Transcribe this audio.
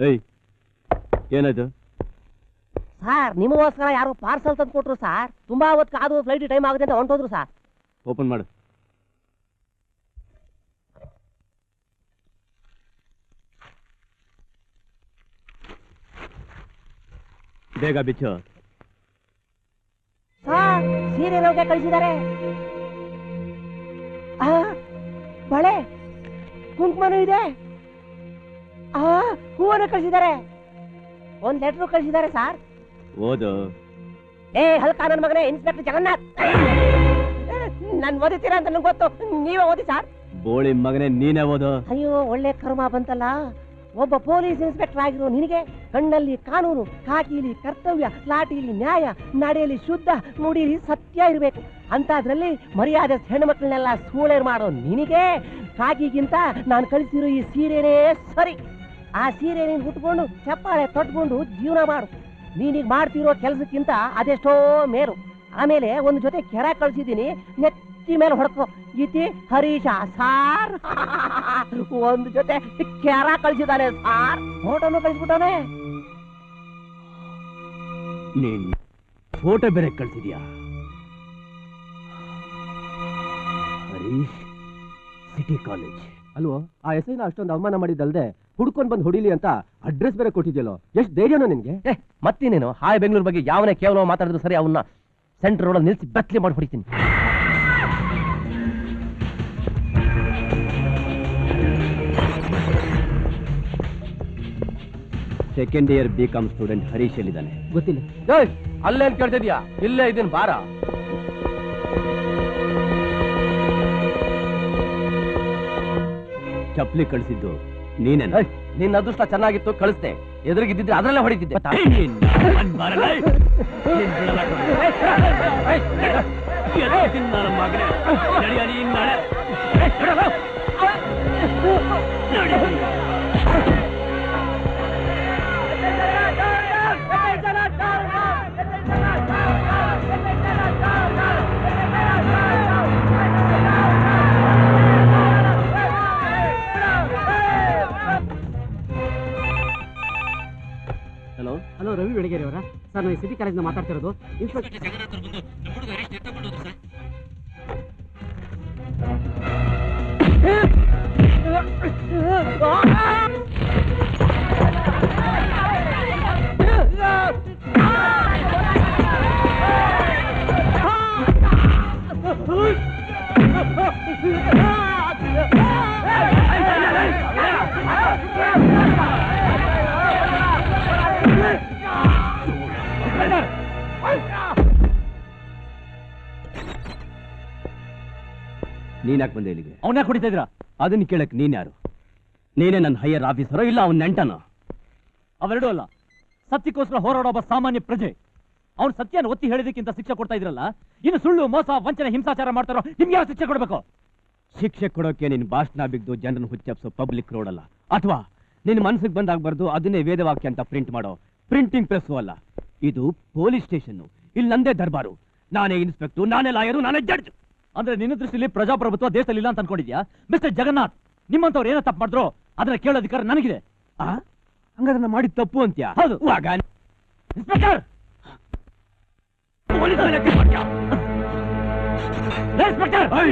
ಏಯ್ ಏನಾಯ್ತು ಸರ್ ನಿಮಗೋಸ್ಕರ ಯಾರೋ ಪಾರ್ಸಲ್ ತಂದು ಕೊಟ್ರು ಸರ್. ತುಂಬಾ ಹೊತ್ತು ಕಾದು ಫ್ಲೈಟ್ ಟೈಮ್ ಆಗುತ್ತೆ ಅಂತ ಹೊಂಟೋದ್ರು ಸರ್. ಓಪನ್ ಮಾಡು. ಬೇಗ ಬಿಚ್ಚು. ಸರ್ ಸೀರೆ ನೌಕೆ ಕಳಿಸಿದ್ದಾರೆ. ಬಳೆ ಕುಂಕುಮನೂ ಇದೆ. ಆ ಹೂವನ್ನು ಕಳಿಸಿದ್ದಾರೆ. ಒಂದ್ ಲೆಟರ್ ಕಳಿಸಿದ್ದಾರೆ ಸರ್ ಓದು. ಏ ಹಲ್ಕ ನನ್ನ ಮಗನೇ ಇನ್ಸ್ಪೆಕ್ಟರ್ ಜಗನ್ನಾಥ್. ನಾನು ಓದಿತೀರಾ ಅಂತ ನಂಗೆ ಗೊತ್ತು. ನೀವೇ ಓದಿ ಸರ್ ಬೋಳಿ ಮಗನೇ ನೀನೇ ಓದು. ಅಯ್ಯೋ ಒಳ್ಳೆ ಕರ್ಮ ಬಂತಲ್ಲ. ಒಬ್ಬ ಪೊಲೀಸ್ ಇನ್ಸ್ಪೆಕ್ಟರ್ ಆಗಿರೋ ನಿನಗೆ ಕಣ್ಣಲ್ಲಿ ಕಾನೂನು ಕಾಕಿಲಿ ಕರ್ತವ್ಯ ಲಾಟಿಲಿ ನ್ಯಾಯ ನಡೆಯಲ್ಲಿ ಶುದ್ಧ ನುಡಿಲಿ ಸತ್ಯ ಇರಬೇಕು. ಅಂತಾದ್ರಲ್ಲಿ ಮರ್ಯಾದೆ ಹೆಣ್ಮಕ್ಳನ್ನೆಲ್ಲ ಸೂಳೇರ್ ಮಾಡೋ ನಿನಗೆ ಕಾಕಿಗಿಂತ ನಾನು ಕಳಿಸಿರೋ ಈ ಸೀರೆನೇ ಸರಿ. ಆ ಸೀರೆ ನೀನು ಉಟ್ಕೊಂಡು, ಚಪ್ಪಾಳೆ ತೊಟ್ಕೊಂಡು ಜೀವನ ಮಾಡು. ನೀನೀಗ ಮಾಡ್ತಿರೋ ಕೆಲಸಕ್ಕಿಂತ ಅದೆಷ್ಟೋ ಮೇರು. ಆಮೇಲೆ ಒಂದು ಜೊತೆ ಕೆರ ಕಳಿಸಿದ್ದೀನಿ, ನೆತ್ತಿ ಮೇಲೆ ಹೊಡ್ಕೊ. ಇತಿ ಹರೀಶ, ಸಾರ್. ಒಂದು ಜೊತೆ ಕೆರ ಕಳ್ಸಿದಾರೆ ಸಾರ್. ಫೋಟೋನು ಕಳಿಸ್ಬಿಟ್ಟಾನೆ. ನೀನ್ ಫೋಟೋ ಬೇರೆ ಕಳ್ಸಿದ್ಯಾ? Harish city college. ಅಲ್ವೋ? ಆ ಎಸ್ ಐನ ಅಷ್ಟೊಂದು ಅವಮಾನ ಮಾಡಿದ್ದಲ್ದೆ ಹುಡ್ಕೊಂಡ್ ಬಂದು ಹೊಡಿಲಿ ಅಂತ ಅಡ್ರೆಸ್ ಬೇರೆ ಕೊಟ್ಟಿದ್ಯಲ್ಲೋ? ಎಷ್ಟು ಧೈರ್ಯನೋ ನಿನ್ಗೆ? ಏ ಮತ್ತಿನೇನು? ಹಾಯ್ ಬೆಂಗಳೂರು ಬಗ್ಗೆ ಯಾವನೇ ಕೇವಲ ಮಾತಾಡಿದ್ರು ಸರಿ ಅವನ್ನ ಸೆಂಟರ್ ರೋಡಲ್ಲಿ ನಿಲ್ಸಿ ಬೆತ್ತಲೆ ಮಾಡಿ ಹೊಡಿತೀನಿ. Second year B Com student Harish ಎಲ್ಲಿದ್ದಾನೆ? ಗೊತ್ತಿಲ್ಲ. ಅಲ್ಲೇನ್ ಕೇಳ್ತಿದ್ಯಾ? ಇಲ್ಲೇ ಇದೀನಿ ಬಾರ. ಚಪ್ಲಿ ಕಳ್ಸಿದ್ದು ನೀನೆ ನಿನ್ನ ಅದೃಷ್ಟ ಚೆನ್ನಾಗಿತ್ತು ಕಳಿಸ್ದೆ ಎದುರಿಗಿದ್ದಿದ್ರೆ ಅದರಲ್ಲೇ ಹೊಡಿತಿದ್ದೆ ಹಲೋ ಸರ್ ನಾನು ಸಿಟಿ ಕಾಲೇಜ್ನ ಮಾತಾಡ್ತಿರೋದು ಇನ್ಸ್ಪೆಕ್ಟರ್ ನೀನ್ ಯಾಕೆ ಬಂದೆ ಇಲ್ಲಿಗೆ? ಅವನ್ಯಾಕೆ ಕುಡಿತಾ ಇದ್ರ ಅದನ್ನ ಕೇಳಕ್ ನೀನ್ ಯಾರು? ನೀನೇ ನನ್ನ ಹೈಯರ್ ಆಫೀಸರೋ ಇಲ್ಲ ಅವ್ನ ನೆಂಟನೋ? ಅವೆರಡೂ ಅಲ್ಲ. ಸತ್ಯಕ್ಕೋಸ್ಕರ ಹೋರಾಡೋ ಒಬ್ಬ ಸಾಮಾನ್ಯ ಪ್ರಜೆ. ಅವ್ನು ಸತ್ಯನ ಒತ್ತಿ ಹೇಳಿದಕ್ಕಿಂತ ಶಿಕ್ಷೆ ಕೊಡ್ತಾ ಇದ್ರಲ್ಲ? ಇನ್ನು ಸುಳ್ಳು ಮೋಸ ವಂಚನೆ ಹಿಂಸಾಚಾರ ಮಾಡ್ತಾರೋ ನಿಮ್ಗೆ ಯಾವ ಶಿಕ್ಷೆ ಕೊಡ್ಬೇಕು? ಶಿಕ್ಷೆ ಕೊಡೋಕೆ ನಿನ್ ಭಾಷಣ ಬಿದ್ದು ಜನರನ್ನು ಹುಚ್ಚಪ್ಸೋ ಪಬ್ಲಿಕ್ ರೋಡ್ ಅಲ್ಲ. ಅಥವಾ ನಿನ್ ಮನಸ್ಸಿಗೆ ಬಂದಾಗಬಾರ್ದು ಅದನ್ನೇ ವೇದವಾಕ್ಯ ಅಂತ ಪ್ರಿಂಟ್ ಮಾಡೋ. ಪ್ರಿಂಟಿಂಗ್ ಪ್ರೆಸ್ ಅಲ್ಲ. ಇದು ಪೊಲೀಸ್ ಸ್ಟೇಷನ್ ಇಲ್ಲಿ ನಂದೇ ದರ್ಬಾರು. ನಾನೇ ಇನ್ಸ್ಪೆಕ್ಟರ್ ನಾನೇ ಲಾಯರು ನಾನೇ ಜಡ್ಜ್ ಅಂದ್ರೆ ನಿನ್ನ ದೃಷ್ಟಿಯಲ್ಲಿ ಪ್ರಜಾಪ್ರಭುತ್ವ ದೇಶದಲ್ಲಿ ಇಲ್ಲ ಅಂತ ಅನ್ಕೊಂಡಿದ್ಯಾ? ಮಿಸ್ಟರ್ ಜಗನ್ನಾಥ್ ನಿಮ್ಮಂತವ್ರು ಏನೋ ತಪ್ಪು ಮಾಡಿದ್ರು ಅದನ್ನ ಕೇಳೋ ಅಧಿಕಾರ ನನಗಿದೆ. ಆ? ಹಂಗಾದ್ರೆ ಮಾಡಿದ ತಪ್ಪು ಅಂತ್ಯಾ? ಹೌದು. ಇನ್ಸ್ಪೆಕ್ಟರ್? ಇನ್ಸ್ಪೆಕ್ಟರ್